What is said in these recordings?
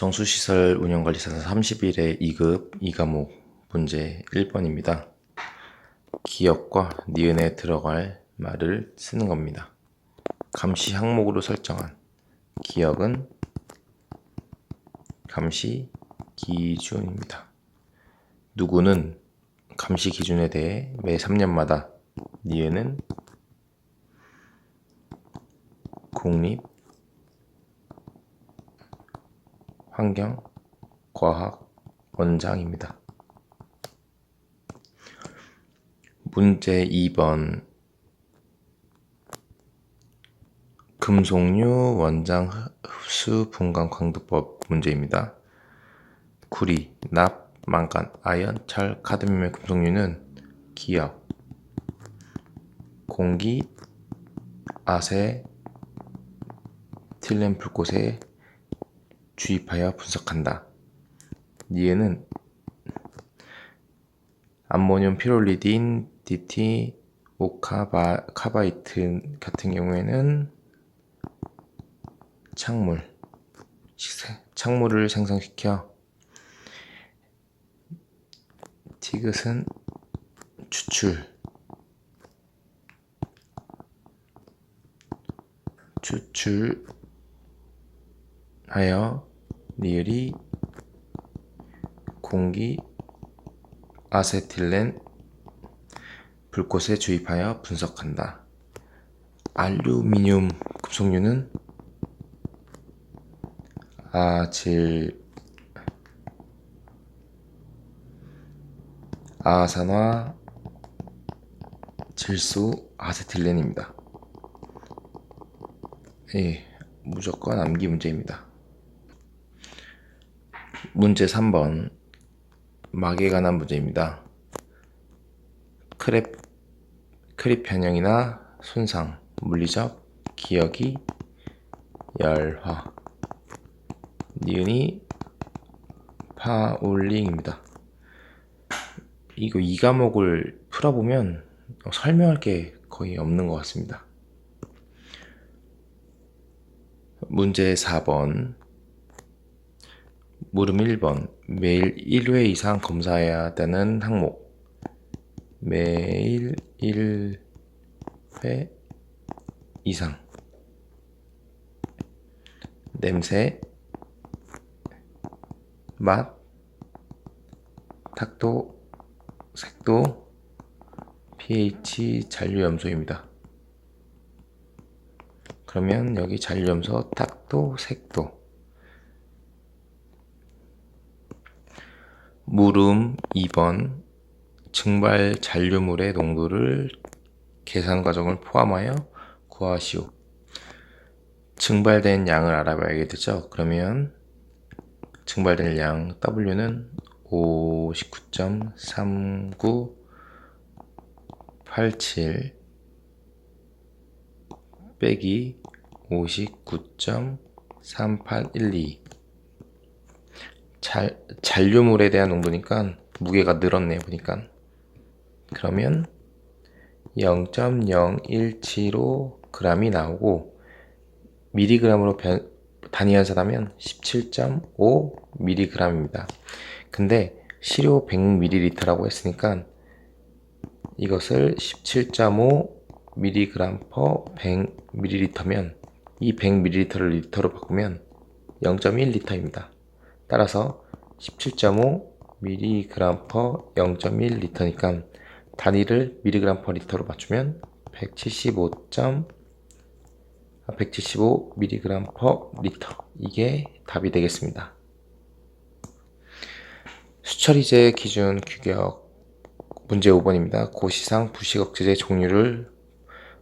정수시설 운영관리사사 30일의 2급 2과목 문제 1번입니다. 기역과 니은에 들어갈 말을 쓰는 겁니다. 감시 항목으로 설정한 기역은 감시 기준입니다. 누구는 감시 기준에 대해 매 3년마다 니은은 국립 환경 과학 원장입니다. 문제 2번 금속류 원장 흡수 분광 광도법 문제입니다. 구리, 납, 망간, 아연, 철, 카드뮴의 금속류는 기역, 공기, 아세, 틸렌 불꽃에 주입하여 분석한다. 니에는 암모늄 피롤리딘, DT, 오카바이트 같은 경우에는 창물, 창물을 생성시켜 티귿은 추출, 추출하여 니을이 공기 아세틸렌 불꽃에 주입하여 분석한다. 알루미늄 금속류는 아질 아산화 질소 아세틸렌입니다. 예, 무조건 암기 문제입니다. 문제 3번 막에 관한 문제입니다. 크랩, 크립 변형이나 손상, 물리적, 기억이, 열화, 니은이 파울링입니다. 이거 이 과목을 풀어보면 설명할 게 거의 없는 것 같습니다. 문제 4번 물음 1번 매일 1회 이상 검사해야 되는 항목. 매일 1회 이상. 냄새. 맛. 탁도. 색도. pH 잔류염소입니다. 그러면 여기 잔류염소 탁도 색도 물음 2번 증발 잔류물의 농도를 계산 과정을 포함하여 구하시오. 증발된 양을 알아봐야겠죠. 그러면 증발된 양 W는 59.3987 빼기 59.3812 잘, 잔류물에 대한 농도니까 무게가 늘었네 보니까 그러면 0.0175g이 나오고 미리그램으로 변, 단위 환산하면 17.5mg입니다. 근데 시료 100ml라고 했으니까 이것을 17.5mg per 100ml면 이 100ml를 리터로 바꾸면 0.1L입니다. 따라서 17.5mg per 0.1L니까 단위를 mg per 리터로 맞추면 175. 175mg per 리터 이게 답이 되겠습니다. 수처리제 기준 규격 문제 5번입니다. 고시상 부식 억제제 종류를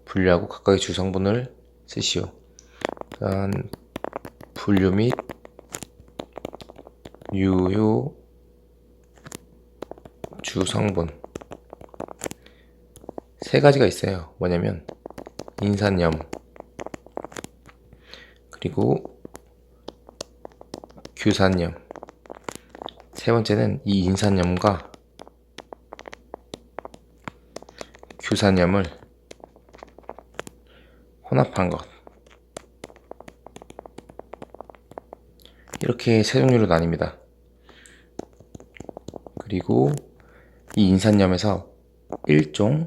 분류하고 각각의 주성분을 쓰시오. 일단 분류 및 유효 주성분 세 가지가 있어요. 뭐냐면 인산염 그리고 규산염 세 번째는 이 인산염과 규산염을 혼합한 것 이렇게 세 종류로 나뉩니다. 그리고 이 인산염에서 1종,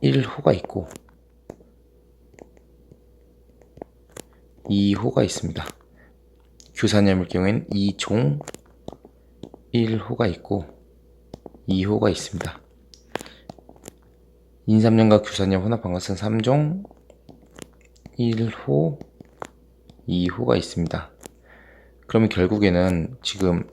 1호가 있고 2호가 있습니다. 규산염일 경우에는 2종, 1호가 있고 2호가 있습니다. 인삼염과 규산염 혼합한 것은 3종, 1호, 2호가 있습니다. 그러면 결국에는 지금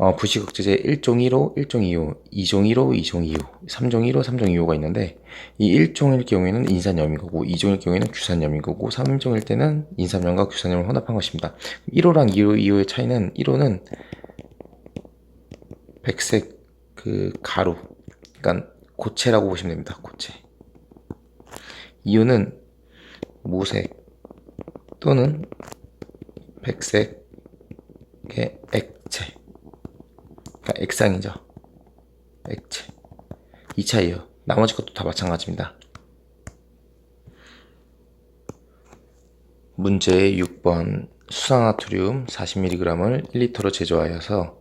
어, 부식억제제 1종 1호, 1종 2호, 2종 1호, 2종 2호, 3종 1호, 3종 2호가 있는데 이 1종일 경우에는 인산염인 거고 2종일 경우에는 규산염인 거고 3종일 때는 인삼염과 규산염을 혼합한 것입니다. 1호랑 2호, 2호의 차이는 1호는 백색 그 가루, 그러니까 고체라고 보시면 됩니다. 고체. 2호는 무색 또는 백색의. 그러니까 액상이죠. 액체. 이 차이요. 나머지 것도 다 마찬가지입니다. 문제 6번 수산나트륨 40mg을 1리터로 제조하여서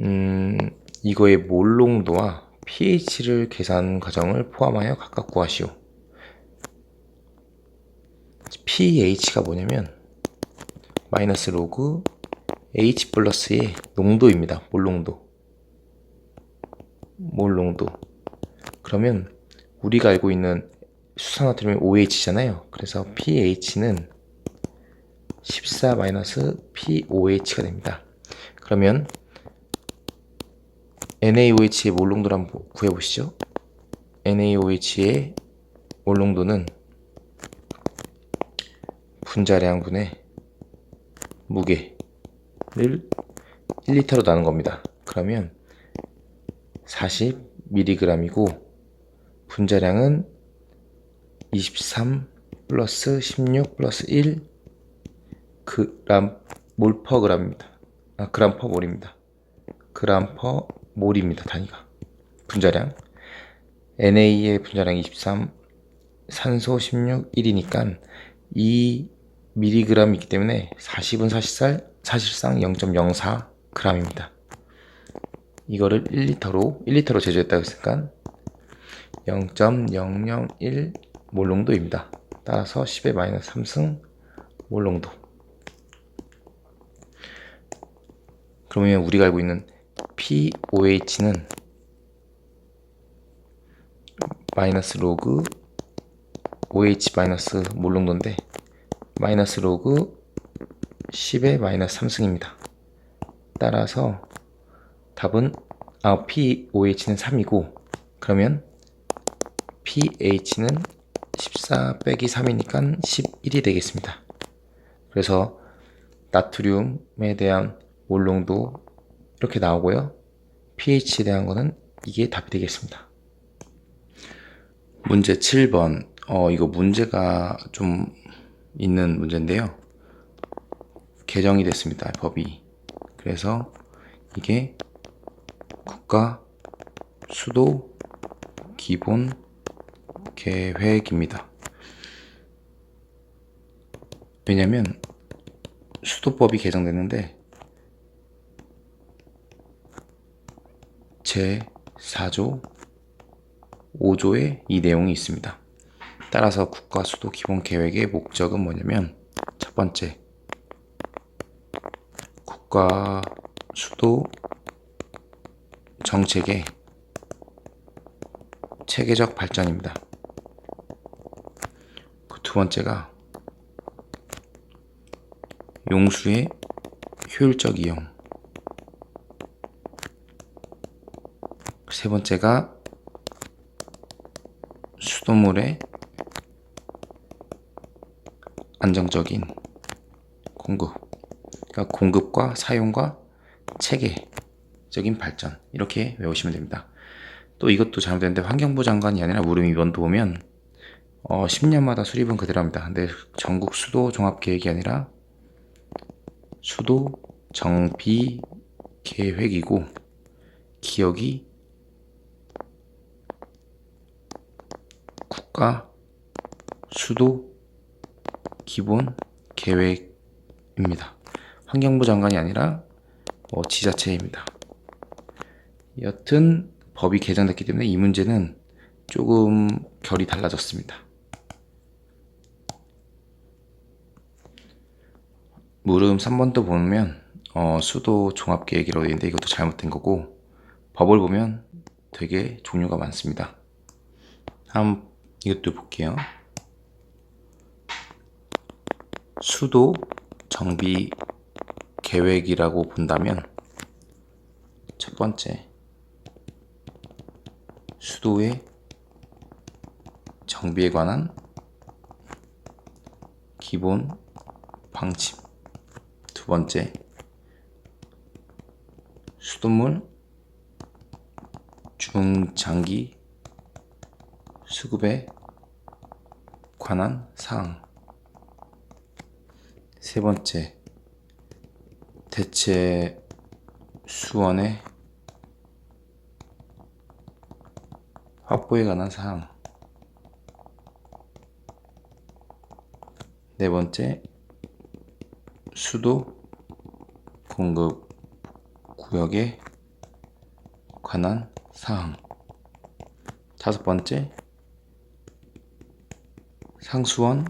음, 이거의 몰 농도와 pH를 계산 과정을 포함하여 각각 구하시오. pH가 뭐냐면 마이너스 로그 H 플러스의 농도입니다. 몰 농도. 몰 농도. 그러면 우리가 알고 있는 수산화트륨이 OH잖아요. 그래서 pH는 14 마이너스 POH가 됩니다. 그러면 NaOH의 몰 농도를 한번 구해보시죠. NaOH의 몰 농도는 분자량분의 무게 를 1리터로 나눈 겁니다. 그러면 40mg이고 분자량은 23 플러스 16 플러스 1 그람 몰 퍼 그람입니다. 아, 그람 퍼 몰입니다. 그람 퍼 몰입니다. 단위가. 분자량. NA의 분자량 23, 산소 16, 1이니까 2 mg이기 때문에 40은 사실상, 사실상 0.04g입니다. 이거를 1리터로 1리터로 제조했다고 했으니까 0.001 몰농도입니다. 따라서 10의 마이너스 3승 몰농도. 그러면 우리가 알고 있는 POH는 마이너스 로그 OH 마이너스 몰농도인데 마이너스 로그 10의 마이너스 3승입니다. 따라서 답은 아 POH는 3이고 그러면 pH는 14 빼기 3이니까 11이 되겠습니다. 그래서 나트륨에 대한 몰농도 이렇게 나오고요. pH에 대한 거는 이게 답이 되겠습니다. 문제 7번. 어, 이거 문제가 좀 있는 문제인데요. 개정이 됐습니다. 법이. 그래서 이게 국가 수도 기본 계획입니다. 왜냐면 수도법이 개정됐는데 제 4조 5조에 이 내용이 있습니다. 따라서 국가 수도 기본 계획의 목적은 뭐냐면 첫 번째 국가 수도 정책의 체계적 발전입니다. 그 두 번째가 용수의 효율적 이용. 세 번째가 수돗물의 안정적인 공급. 그러니까 공급과 사용과 체계적인 발전. 이렇게 외우시면 됩니다. 또 이것도 잘못됐는데 환경부 장관이 아니라 물음 2번도 보면 어, 10년마다 수립은 그대로 합니다. 근데 전국 수도 종합 계획이 아니라 수도 정비 계획이고 기억이 국가 수도 기본 계획 장관입니다. 환경부 장관이 아니라 뭐 지자체입니다. 여튼 법이 개정됐기 때문에 이 문제는 조금 결이 달라졌습니다. 물음 3번도 보면 어, 수도 종합계획이라고 되어 있는데 이것도 잘못된 거고 법을 보면 되게 종류가 많습니다. 한번 이것도 볼게요. 수도 정비 계획이라고 본다면 첫 번째 수도의 정비에 관한 기본 방침. 두 번째 수돗물 중장기 수급에 관한 사항 세 번째 대체 수원의 확보에 관한 사항. 네 번째 수도 공급 구역에 관한 사항. 다섯 번째 상수원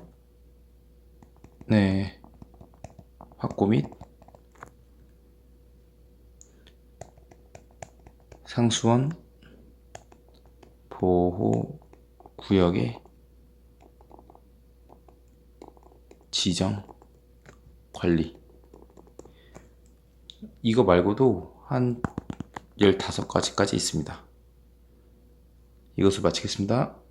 네 확보 및 상수원 보호 구역의 지정 관리 이거 말고도 한 15가지까지 있습니다. 이것을 마치겠습니다.